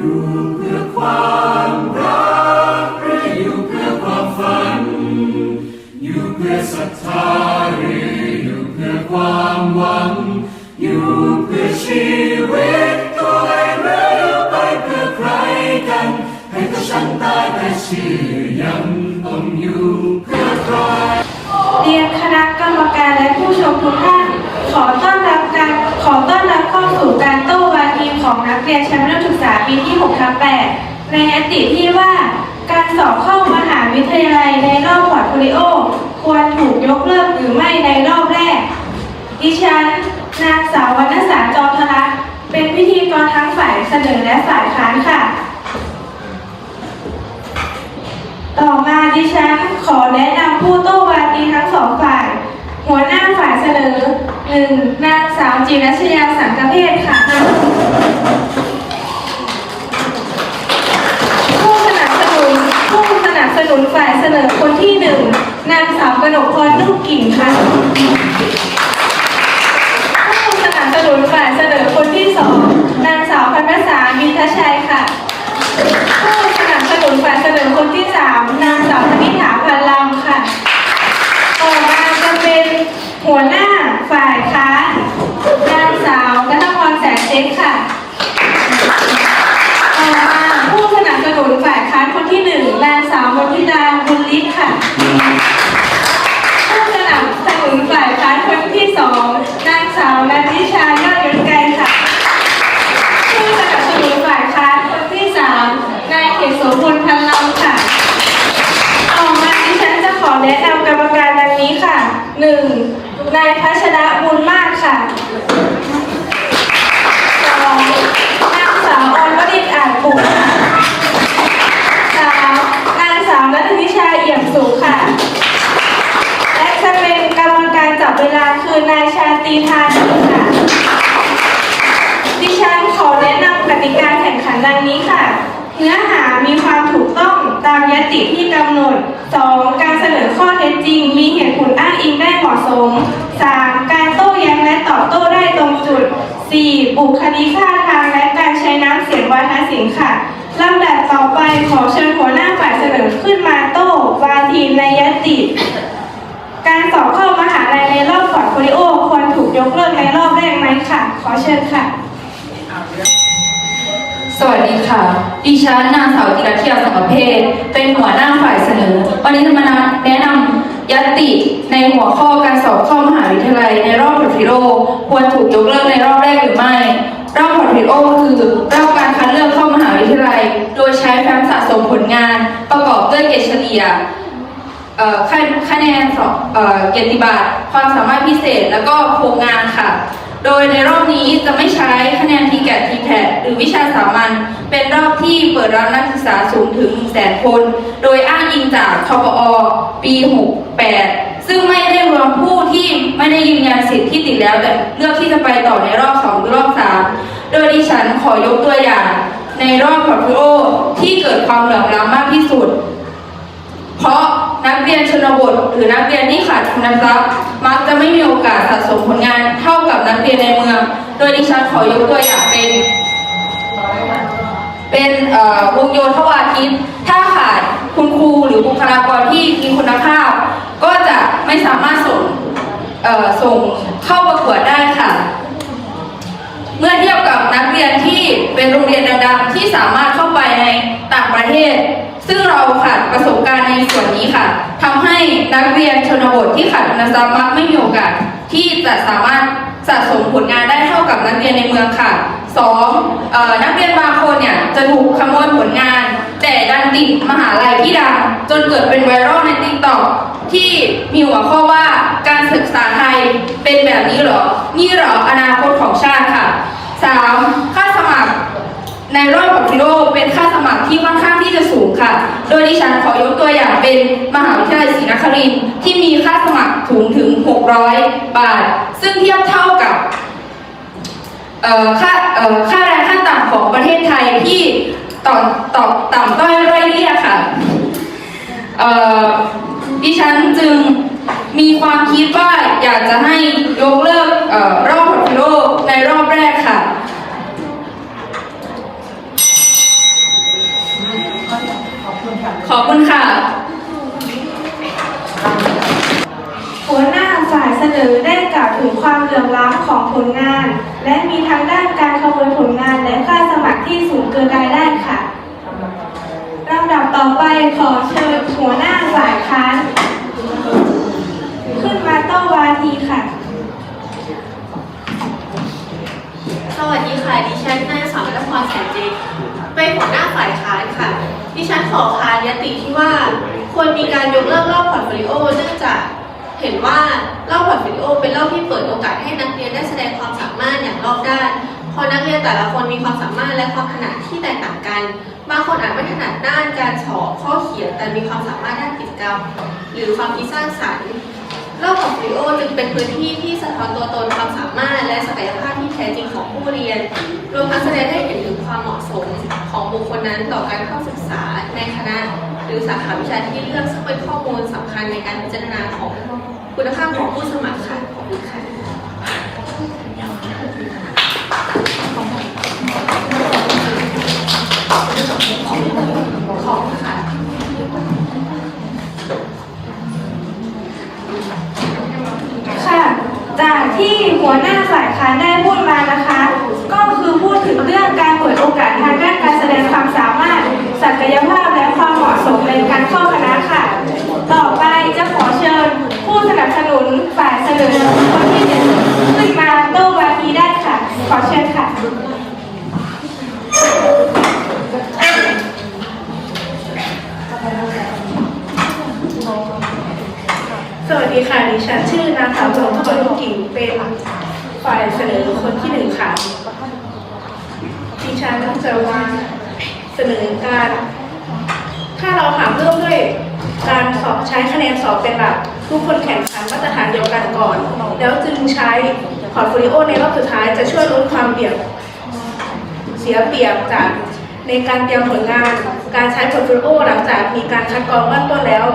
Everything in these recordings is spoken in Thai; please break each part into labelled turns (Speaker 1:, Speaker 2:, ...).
Speaker 1: อยู่เพื่อความรักหรืออยู่เพื่อความฝัน อยู่เพื่อศรัทธาหรืออยู่เพื่อความหวัง อยู่เพื่อชีวิตตัวเองหรืออยู่ไปเพื่อใครกัน ให้ตัวฉันตายแต่ชื่อยังต้องอยู่เพื่อใคร
Speaker 2: เรียนคณะกรรมการและผู้ชมทุกท่านขอต้อน นักเรียนชั้นมัธยมศึกษาปีที่6ทับ8ในยติที่ว่าการสอบเข้ามหาวิทยาลัยในรอบพอร์ตโฟลิโอ ควรถูกยกเลิกหรือไม่ในรอบแรก ดิฉันนางสาววรรณสาจอทลักเป็นพิธีกรทั้งฝ่ายเสนอและฝ่ายค้านค่ะ ต่อมาดิฉันขอแนะนำผู้โต้วาทีทั้งสองฝ่าย หัวหน้าฝ่ายเสนอหนึ่งนางสาวจิรัชยาสังกเพศค่ะ ผู้สนับสนุนผู้สนับสนุนฝ่ายเสนอคนที่หนึ่งนางสาวกนกพรนุ่มกิ่งค่ะ ผู้สนับสนุนฝ่ายเสนอคนที่สองนางสาวพันภาษามินทชัยค่ะ ผู้สนับสนุนฝ่ายเสนอคนที่สามนางสาวธนิษฐาพันลำค่ะ ต่อมาจะเป็นหัวหน้าฝ่ายค้านนางสาวนัทพรแสงเช็คค่ะ ต่อมาผู้สนับสนุนฝ่ายค้านคนที่หนึ่งนางสาวมณฑิดาบุญฤทธิ์ค่ะ ผู้สนับสนุนฝ่ายค้านคนที่สองนางสาวนันทิชายอดยศไกรค่ะ ผู้สนับสนุนฝ่ายค้านคนที่สามนายเขตโสพลพันลำค่ะ ต่อมาดิฉันจะขอแนะนำกรรมการดังนี้ค่ะหนึ่งนายพัชระบุญมากค่ะสองนางสาวออนวดิตอาจปุ่ค่ะสามนางสาวนัทนิชาเอี่ยมสุขค่ะ และจะเป็นกรรมการจับเวลาคือนายชาตรีทานีค่ะ ดิฉันขอแนะนำกติกาแข่งขันดังนี้ค่ะ เนื้อหามีความถูกต้อง ตามยติที่กำหนด 2. การเสนอข้อเท็จจริง มีเหตุผลอ้างอิงได้เหมาะสม 3. การโต้แย้งและตอบโต้ได้ตรงจุด 4. บุคลิกท่าทางและการใช้น้ำเสียงวาทศิลป์ค่ะลำดับต่อไปขอเชิญหัวหน้าฝ่ายเสนอขึ้นมาโต้วาทีในยติ การสอบเข้ามหาลัยในรอบพอร์ตโฟลิโอควรถูกยกเลิกในรอบแรกไหมค่ะ ขอเชิญค่ะ
Speaker 3: สวัสดีค่ะ ดิฉันนางสาวจิรัตยาสังกเพศเป็นหัวหน้าฝ่ายเสนอ วันนี้จะมาแนะนำยติในหัวข้อการสอบเข้ามหาวิทยาลัยในรอบพอร์ติโอควรถูกยกเลิกในรอบแรกหรือไม่ รอบพอร์ติโอคือรอบการคัดเลือกเข้ามหาวิทยาลัย โดยใช้แฟ้มสะสมผลงาน ประกอบด้วยเกรดเฉลี่ยคะแนนสอบเอ่อเกียรติบัตรความสามารถพิเศษ แล้วก็โครงงานค่ะ โดยในรอบนี้จะไม่ใช้คะแนนทีแกทีแพหรือวิชาสามัญเป็นรอบที่เปิดรับนักศึกษาสูงถึง 1 0 0 0 0แสนคน โดยอ้างอิงจากคปอปี 68 ซึ่งไม่ได้รวมผู้ที่ไม่ได้ยืนยันสิทธิ์ที่ติดแล้ว แต่เลือกที่จะไปต่อในรอบ 2 หรือรอบ 3 โดยดิฉันขอยกตัวอย่าง ในรอบพอร์ตโฟลิโอที่เกิดความเหลื่อมล้ำมากที่สุด เพราะ นักเรียนชนบท หรือนักเรียนที่ขาดทุนทรัพย์มักจะไม่มีโอกาสสะสมผลงานเท่ากับนักเรียนในเมือง โดยดิฉันขอยกตัวอย่างเป็น เป็นวงโยธวาทิตถ้าขาดคุณครูหรือบุคลากรที่มีคุณภาพ ก็จะไม่สามารถส่งส่งเข้าประกวดได้ค่ะ เมื่อเทียบกับนักเรียนที่เป็นโรงเรียนดังๆที่สามารถเข้าไปในต่างประเทศ ซึ่งเราขาดประสบการณ์ในส่วนนี้ค่ะทำให้นักเรียนชนบทที่ขาดทุนทรัพย์มักไม่มีโอกาสที่จะสามารถสะสมผลงานได้เท่ากับนักเรียนในเมืองค่ะสองนักเรียนบางคนเนี่ยจะถูกขโมยผลงาน แต่ดันติดมหาลัยที่ดังจนเกิดเป็นไวรัลในติ๊กต็อกที่มีหัวข้อว่าการศึกษาไทยเป็นแบบนี้เหรอ นี่เหรออนาคตของชาติค่ะสามค่าสมัคร ในรอบของฟิโลเป็นค่าสมัครที่ค่อนข้างที่จะสูงค่ะ โดยดิฉันขอยกตัวอย่างเป็นมหาวิทยาลัยศรีนครินทร์ที่มีค่าสมัครสูงถึง 600 บาท ซึ่งเทียบเท่ากับค่าค่าแรงขั้นต่ำของประเทศไทยที่ต่อต่อต่ำต้อยร่อยเลี่ยค่ะดิฉันจึงมีความคิดว่าอยากจะให้ยกเลิกออรอบพอร์ตโลในรอบแรกค่ะ
Speaker 4: ขอบคุณค่ะ
Speaker 2: หัวหน้าฝ่ายเสนอได้กล่าวถึงความเหลื่อมล้ำของผลงาน และมีทางด้านการขโมยผลงานและค่าสมัครที่สูงเกินรายได้ค่ะลำดับต่อไปขอเชิญหัวหน้าฝ่ายค้านขึ้นมาโต้วาทีค่ะ
Speaker 5: สวัสดีค่ะ ดิฉันนายสาวรัตพรแสนเจ กเป็นหัวหน้าฝ่ายค้านค่ะ ดิฉันขอค้านยติที่ว่าควรมีการยกเลิกรอบพอร์ตโฟลิโอเนื่องจากเห็นว่ารอบพอร์ตโฟลิโอเป็นรอบที่เปิดโอกาสให้นักเรียนได้แสดงความสามารถอย่างรอบด้านเพราะนักเรียนแต่ละคนมีความสามารถและความถนัดที่แตกต่างกัน บางคนอาจไม่ถนัดด้านการสอบข้อเขียนแต่มีความสามารถด้านกิจกรรม หรือความคิดสร้างสรรค์ รอบของฟิโอจึงเป็นพื้นที่ที่สะท้อนตัวตนความสามารถ และศักยภาพที่แท้จริงของผู้เรียน รวมทั้งแสดงให้เห็นถึงความเหมาะสมของบุคคลนั้นต่อการเข้าศึกษาในคณะหรือสาขาวิชาที่เลือกซึ่งเป็นข้อมูลสำคัญในการพิจารณาของคุณภาพของผู้สมัครค่ะขอบคุณค่ะ
Speaker 2: หัวหน้าฝ่ายค้านได้พูดมานะคะ ก็คือพูดถึงเรื่องการเปิดโอกาสทางด้านการแสดงความสามารถ ศักยภาพและความเหมาะสมในการเข้าคณะค่ะ ต่อไปจะขอเชิญผู้สนับสนุนฝ่ายเสนอคนที่หนึ่งขึ้นมาโต้วาทีได้ค่ะ ขอเชิญค่ะ
Speaker 6: สวัสดีค่ะ ดิฉันชื่อนางสาวจงพรลูกกิ่งเป็นฝ่ายเสนอคนที่หนึ่งค่ะ ดิฉันจะมาเสนอการ ถ้าเราหาเริ่มด้วยการสอบใช้คะแนนสอบเป็นหลัก ทุกคนแข่งขันมาตรฐานเดียวกันก่อน แล้วจึงใช้พอร์ตโฟลิโอในรอบสุดท้ายจะช่วยลดความเปรียบเสียเปรียบจากในการเตรียมผลงาน การใช้พอร์ตโฟลิโอหลังจากมีการคัดกรองเบื้องต้นแล้ว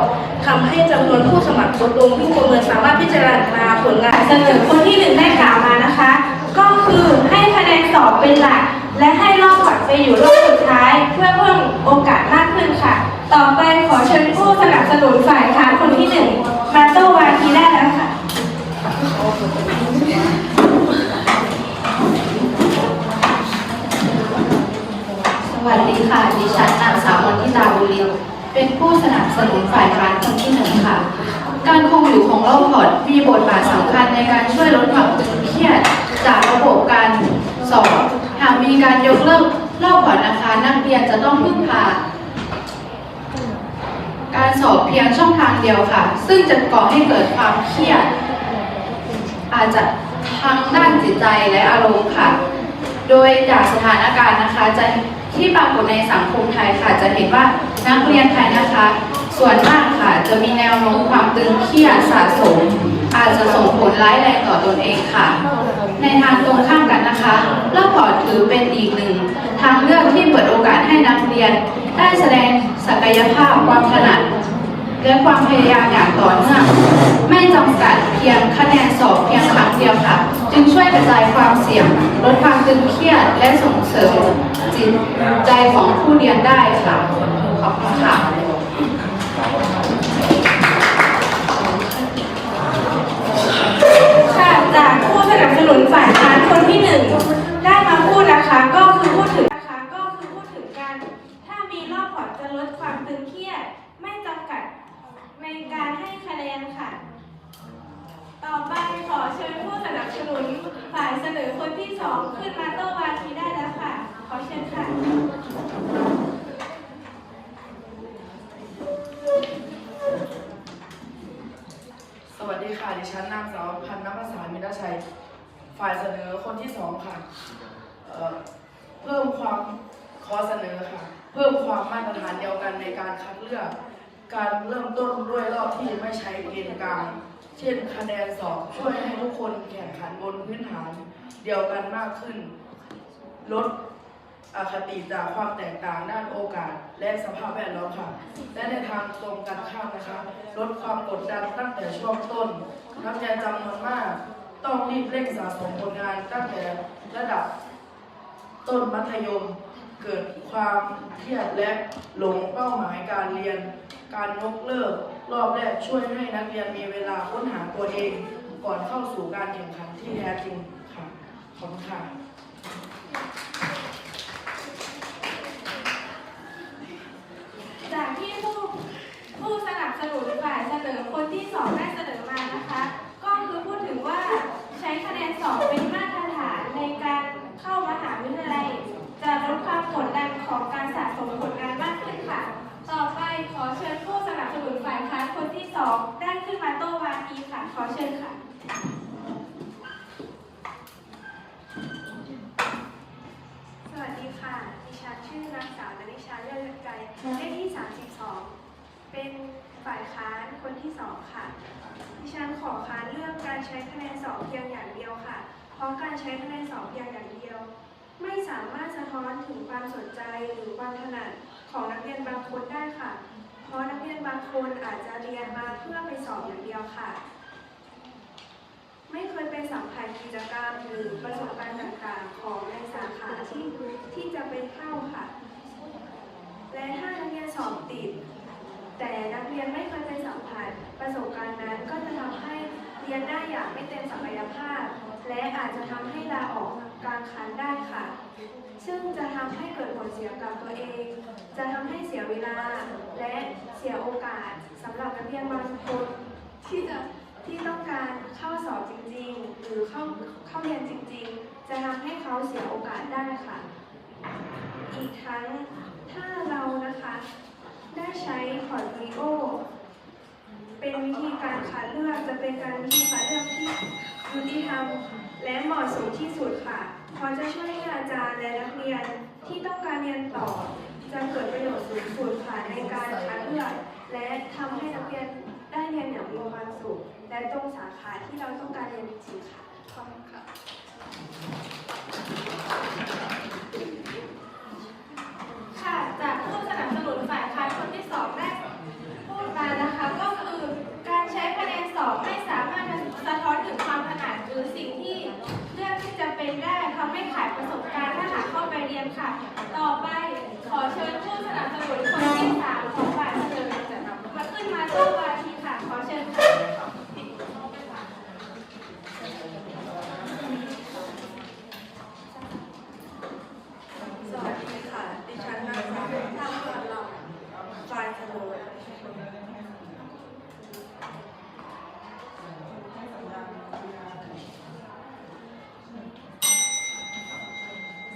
Speaker 6: ทำให้จำนวนผู้สมัครลดลงผู้ประเมินสามารถพิจารณาผลงาน
Speaker 2: เสนอคนที่หนึ่งได้กล่าวมานะคะ ก็คือให้คะแนนสอบเป็นหลัก และให้รอบผัดไปอยู่รอบสุดท้าย เพื่อเพิ่มโอกาสมากขึ้นค่ะ ต่อไปขอเชิญผู้สนับสนุนฝ่ายค้านคนที่หนึ่งมาโต้วาทีได้แล้วค่ะ
Speaker 4: สวัสดีค่ะ ดิฉันนางสาวมนทิตาบุรินทร์ เป็นผู้สนับสนุนฝ่ายค้านคนที่หนึ่งค่ะ การคงอยู่ของรอบพอร์ตมีบทบาทสำคัญในการช่วยลดความตึงเครียด จากระบบการสอบหากมีการยกเลิกรอบพอร์ตนะคะนักเรียนจะต้องพึ่งพาการสอบเพียงช่องทางเดียวค่ะ ซึ่งจะก่อให้เกิดความเครียด อาจจะทางด้านจิตใจและอารมณ์ค่ะ โดยจากสถานการณ์นะคะจะที่ปรากฏในสังคมไทยค่ะจะเห็นว่า นักเรียนไทยนะคะ ส่วนมากค่ะจะมีแนวโน้มความตึงเครียดสะสม อาจจะส่งผลร้ายแรงต่อตนเองค่ะ ในทางตรงข้ามกันนะคะรอบพอร์ตถือเป็นอีกหนึ่งทางเลือกที่เปิดโอกาสให้นักเรียน ได้แสดงศักยภาพความถนัดและความพยายามอย่างต่อเนื่องไม่จำกัดเพียงคะแนนสอบเพียงครั้งเดียวค่ะ จึงช่วยกระจายความเสี่ยงลดความตึงเครียดและส่งเสริมจิตใจของผู้เรียนได้ค่ะ ขอบคุณค่ะ
Speaker 2: ค่ะจากผู้สนับสนุนฝ่ายค้านคนที่หนึ่งได้มาพูดนะคะ ก็คือพูดถึงนะคะก็คือพูดถึงการ ถ้ามีรอบพอร์ตจะลดความตึงเครียด ไม่จำกัดในการให้คะแนนค่ะ ต่อไปขอเชิญผู้สนับสนุนฝ่ายเสนอคนที่สองขึ้นมาโต้วาทีได้แล้วค่ะ ขอเชิญค่ะ
Speaker 7: ฉันนางสาวพันนภาษามิตรชัย ฝ่ายเสนอคนที่สองค่ะเอ่อเพิ่มความขอเสนอค่ะ เพิ่มความมาตรฐานเดียวกันในการคัดเลือก การเริ่มต้นด้วยรอบที่ไม่ใช้เกณฑ์กลาง เช่นคะแนนสอบช่วยให้ทุกคนแข่งขันบนพื้นฐานเดียวกันมากขึ้น ลดอคติจากความแตกต่างด้านโอกาส และสภาพแวดล้อมค่ะ และในทางตรงกันข้ามนะคะ ลดความกดดันตั้งแต่ช่วงต้น นักเรียนจำนวนมาก ต้องรีบเร่งสะสมผลงานตั้งแต่ระดับต้นมัธยม เกิดความเครียดและหลงเป้าหมายการเรียน การยกเลิก รอบแรกช่วยให้นักเรียนมีเวลาค้นหาตัวเอง ก่อนเข้าสู่การแข่งขันที่แท้จริงค่ะขอบคุณค่ะ
Speaker 2: จากที่ผู้ผู้สนับสนุนฝ่ายเสนอคนที่สองได้เสนอมานะคะ ก็คือพูดถึงว่าใช้คะแนนสอบเป็นมาตรฐานในการเข้ามหาวิทยาลัย จะลดความกดดันของการสะสมผลงานมากขึ้นค่ะ ต่อไปขอเชิญผู้สนับสนุนฝ่ายค้านคนที่สองได้ขึ้นมาโต้วาทีค่ะ ขอเชิญค่ะ
Speaker 8: สวัสดีค่ะ ดิฉันชื่อนางสาวนนิชาเลิศใจเลขที่ 32 เป็น ฝ่ายค้านคนที่2ค่ะ ดิฉันขอค้านเรื่องการใช้คะแนนสอบเพียงอย่างเดียวค่ะ เพราะการใช้คะแนนสอบเพียงอย่างเดียว ไม่สามารถสะท้อนถึงความสนใจหรือความถนัดของนักเรียนบางคนได้ค่ะ เพราะนักเรียนบางคนอาจจะเรียนมาเพื่อไปสอบอย่างเดียวค่ะ ไม่เคยไปสัมผัสกิจกรรมหรือประสบการณ์ต่างๆ ของในสาขาที่ที่จะไปเข้าค่ะ และถ้านักเรียนสอบติด แต่นักเรียนไม่เคยไปสัมผัสประสบการณ์นั้น ก็จะทำให้เรียนได้อย่างไม่เต็มศักยภาพ และอาจจะทำให้ลาออกกลางคันได้ค่ะ ซึ่งจะทำให้เกิดผลเสียกับตัวเอง จะทำให้เสียเวลา และเสียโอกาสสำหรับนักเรียนบางคนที่จะที่ต้องการเข้าสอบจริง ๆ หรือเข้าเข้าเรียนจริง ๆ จะทำให้เขาเสียโอกาสได้ค่ะ อีกทั้งถ้าเรานะคะ ได้ใช้พอร์ตโฟลิโอ เป็นวิธีการคัดเลือกจะเป็นการวิธีคัดเลือกที่ยุติธรรมและเหมาะสมที่สุดค่ะเพราะจะช่วยให้อาจารย์และนักเรียนที่ต้องการเรียนต่อ จะเกิดประโยชน์สูงสุดค่ะในการคัดเลือกและทำให้นักเรียนได้เรียนอย่างมีความสุขและตรงสาขาที่เราต้องการเรียนจริงๆค่ะขอบคุณค่ะ
Speaker 2: ค่ะจากผู้สนับสนุนฝ่ายค้านคนที่สองได้พูดมานะคะ ก็คือการใช้คะแนนสอบไม่สามารถสะท้อนถึงความถนัดหรือสิ่งที่เลือกที่จะเป็นได้ทำให้ขาด ประสบการณ์ถ้าหากเข้าไปเรียนค่ะ ต่อไปขอเชิญผู้สนับสนุนคนที่สามของฝ่ายเสนอมาขึ้นมาโต้วาทีค่ะ ขอเชิญค่ะ
Speaker 9: สวัสดีค่ะ ดิฉันนางสาวท่าเพื่อนลำฝ่ายเสนอ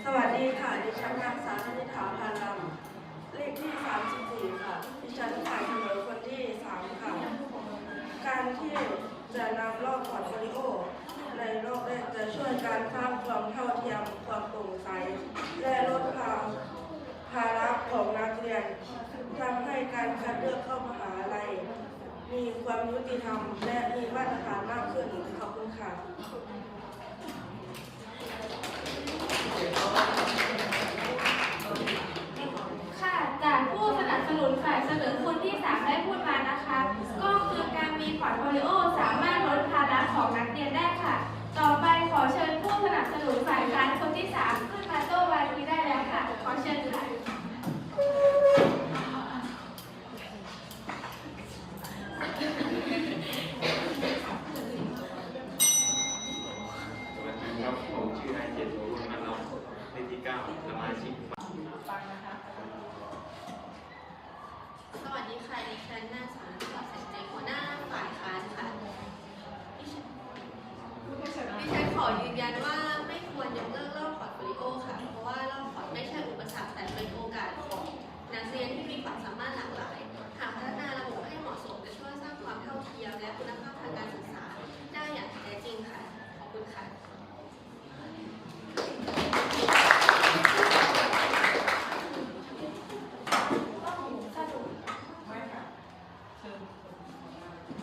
Speaker 9: สวัสดีค่ะ ดิฉันนางสาวธนิษฐาพานลำเลขที่ 34 ค่ะ ดิฉันฝ่ายเสนอคนที่ 3 ค่ะ การ ที่จะนำรอบพอร์ตโฟลิโอ ในรอบแรกจะช่วยการสร้างความเท่าเทียมความโปร่งใส และลดภาภาระของนักเรียนทำให้การคัดเลือกเข้ามหาลัยมีความยุติธรรม และมีมาตรฐานมากขึ้นขอบคุณค่ะ
Speaker 2: ค่ะจากผู้สนับสนุนฝ่ายเสนอคนที่สามได้พูดมานะคะ ก็คือการ มีพอร์ตโฟลิโอสามารถลดภาระของนักเรียนได้ค่ะ ต่อไปขอเชิญผู้สนับสนุนฝ่ายค้านคนที่สามขึ้นมาโต้วาทีได้แล้วค่ะ ขอเชิญค่ะ
Speaker 1: สวัสดีครับผมชื่อนายเจตโสรุ่งมันนองเลขที่เก้าสมาชิก
Speaker 5: สวัสดีค่ะ ดิฉันนางสาวนนิชาแสงใจหัวหน้าฝ่ายค้านค่ะ ดิฉันดิฉันขอยืนยันว่าไม่ควรยกเลิกรอบพอร์ตโฟลิโอค่ะ เพราะว่ารอบพอร์ตไม่ใช่อุปสรรคแต่เป็นโอกาสของนักเรียนที่มีความสามารถหลากหลาย หากพัฒนาระบบให้เหมาะสมจะช่วยสร้างความเท่าเทียมและคุณภาพทางการศึกษาได้อย่างแท้จริงค่ะ ขอบคุณค่ะ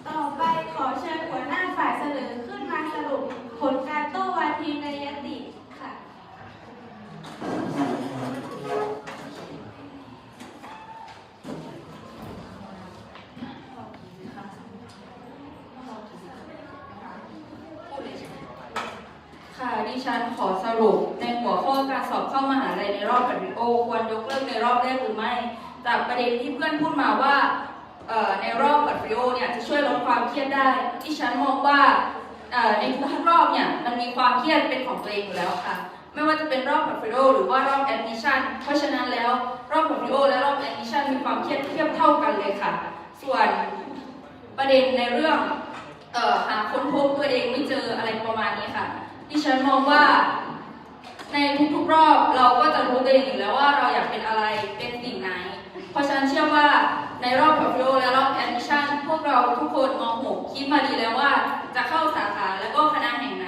Speaker 2: ต่อไปขอเชิญหัวหน้าฝ่ายเสนอขึ้นมาสรุปผลการโต้วาทีในยติค่ะ
Speaker 3: ค่ะ ดิ ฉันขอสรุปในหัวข้อการสอบเข้ามหาลัยในรอบปัดวิโอควรยกเลิกในรอบแรกหรือไม่ จากประเด็นที่เพื่อนพูดมาว่าในรอบปัดวิโอเนี่ยจะช่วยลดความเครียดได้ ที่ฉันมองว่าในทุกรอบเนี่ยมันมีความเครียดเป็นของตัวเองอยู่แล้วค่ะ ไม่ว่าจะเป็นรอบพอร์ตฟิโอหรือว่ารอบแอดมิชชั่นเพราะฉะนั้นแล้วรอบพอร์ตฟิโอและรอบแอดมิชชั่นมีความเครียดเทียบเท่ากันเลยค่ะ ส่วนประเด็นในเรื่องหาค้นพบตัวเองไม่เจออะไรประมาณนี้ค่ะ ดิฉันมองว่า ในทุกๆรอบเราก็จะรู้ตัวเองอยู่แล้วว่าเราอยากเป็นอะไรเป็นสิ่งไหน เพราะฉันเชื่อว่าในรอบพอร์ตโฟลิโอและรอบแอดมิชชั่นพวกเราทุกคนม .6 คิดมาดีแล้วว่าจะเข้าสาขาและก็คณะแห่งไหน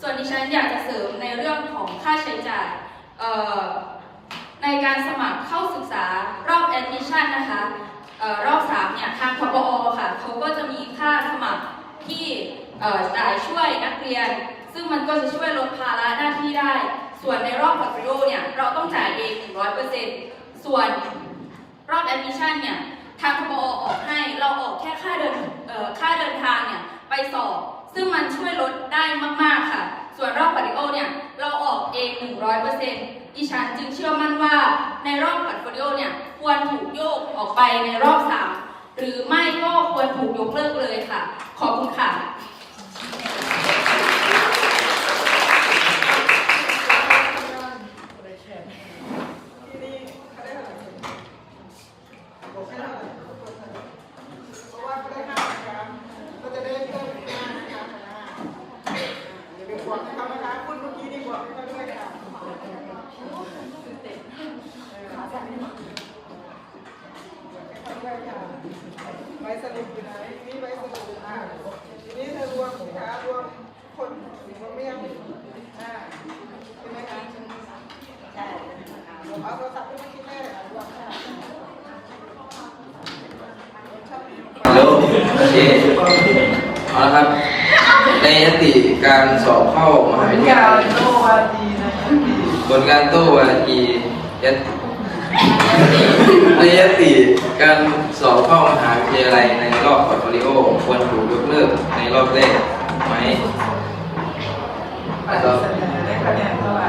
Speaker 3: ส่วนดิฉันอยากจะเสริมในเรื่องของค่าใช้จ่ายในการสมัครเข้าศึกษารอบแอดมิชชั่นนะคะเอ่อรอบ3เนี่ยทางพปอค่ะเขาก็จะมีค่าสมัครที่จ่ายช่วยนักเรียน ซึ่งมันก็จะช่วยลดภาระหน้าที่ได้ ส่วนในรอบพอร์ตโฟลิโอเนี่ยเราต้องจ่ายเอง100%ส่วนรอบแอดมิชชั่นเนี่ยทางพปอออกให้เราออกแค่ค่าเดินค่าเดินทางเนี่ยไปสอบ ซึ่งมันช่วยลดได้มากๆค่ะ ส่วนรอบพอร์ตโฟลิโอเนี่ยเราออกเอง 100%ดิฉันจึงเชื่อมั่นว่าในรอบพอร์ตโฟลิโอเนี่ยควรถูกโยกออกไปในรอบ3หรือไม่ก็ควรถูกยกเลิกเลยค่ะ ขอบคุณค่ะ
Speaker 10: ใบสรุปอยู่ไหนนี่ใบสรุปอ่าทีนี้เธอรวมสิคะรวมคนรวมเมียงอ่าใช่ไหมคะใช่รวมเอาโทรศัพท์ไปมาคิดแม่เลยอะรวมค่ะ
Speaker 11: ฮัลโหลโอ เคเอาละครับ ในยติการสอบเข้ามหาวิทยาลัย
Speaker 10: โตวาดีนะ
Speaker 11: ผลการโต้วาทียติในยติการสอบเข้ามหาวิทยาลัยในรอบพอร์ตโฟลิโอควรถูกยกเลิกในรอบแรกไหม
Speaker 10: ฝ่ายเสนอได้คะแนนท่าไหร่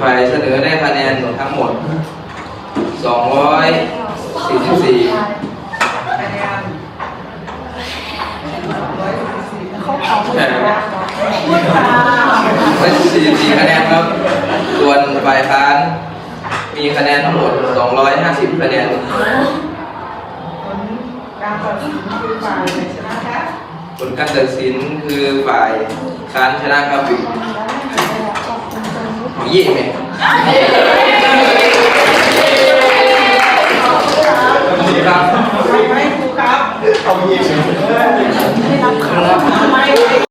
Speaker 11: ฝ่ายเสนอได้คะแนนทั้งหมด 244
Speaker 10: คะแนนร้อยสี่ สิบเขาเอา
Speaker 11: ใช่ครับ
Speaker 10: พูดมา
Speaker 11: 144คะแนนครับ ส่วนฝ่ายค้าน มีคะแนนทั้งหมด 250 คะแนน
Speaker 10: ผลการตัดสินคือฝ่ายไหนชนะคะ
Speaker 11: ผลการตัดสินคือฝ่ายค้านชนะครับของยี่ไหมครับ
Speaker 10: ใช่ไหมครู ครับ
Speaker 1: เอาเยี่ยมไม่รับขาไม่